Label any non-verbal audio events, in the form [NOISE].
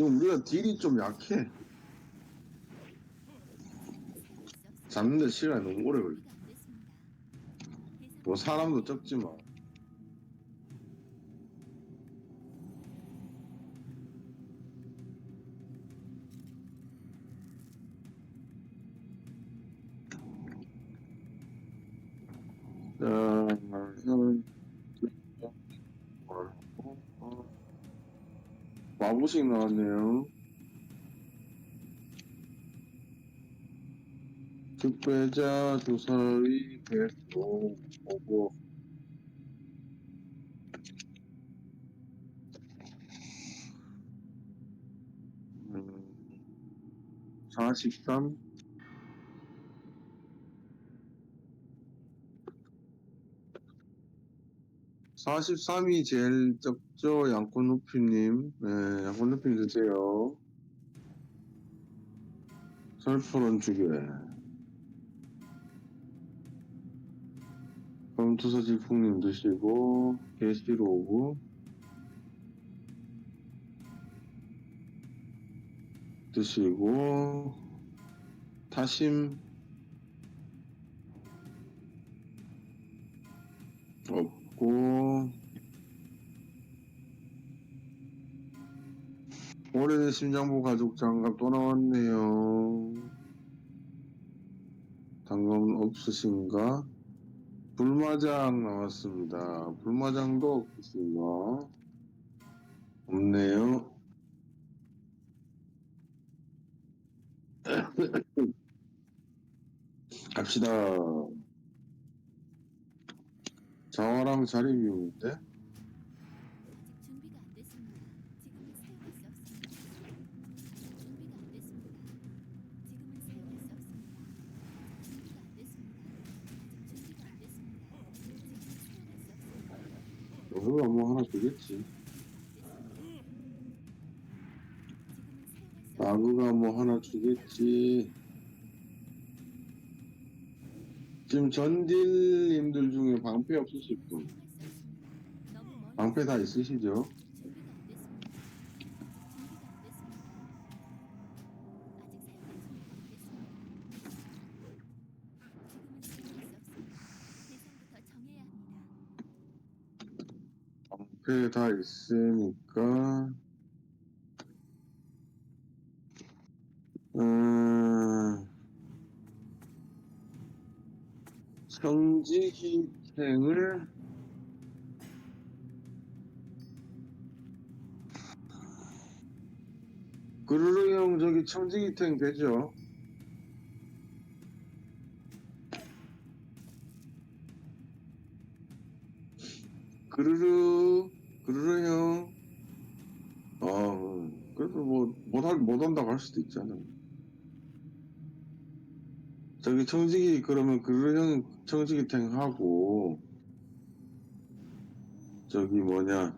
지금 우리가 딜이 좀 약해. 잡는 데 시간이 너무 오래 걸려. 뭐 사람도 적지만. 마부식 나왔네요. 특배자 조사의 배도 오고 음, 43 43이 제일 적죠 양꾼 루피님. 네 루피 드세요. 설포는 주게 검투사 질풍님 드시고 게시로 오고. 드시고. 타심. 없 고 오래된 심장보 가족 장갑 또 나왔네요 당근 없으신가? 불마장 나왔습니다. 불마장도 없습니다. 없네요. [COUGHS] 갑시다. 자화랑 자리 비우는데? 아직 준비가 안 됐습니다. 지금은 사용할 수 없습니다. 아직 준비가 안 됐습니다. 지금은 사용할 수 없습니다. 준비가 안 됐습니다. 아직 준비가 안 됐습니다. 지금은 사용할 수 없습니다. 여기가 뭐 하나 주겠지. 지금은 사용할 수 나그가 뭐 하나 주겠지. 지금 전딜님들 중에 방패 없으실 분. 방패 다 있으시죠? 방패 다 있으니까. 음, 성지기생을 그르르 형 저기 청지기탱 되죠? 그르르 그르르 형 아, 음, 그래도 뭐, 못한다고 할 수도 있잖아. 저기 청지기, 그러면 형 청지기 탱 하고, 저기 뭐냐,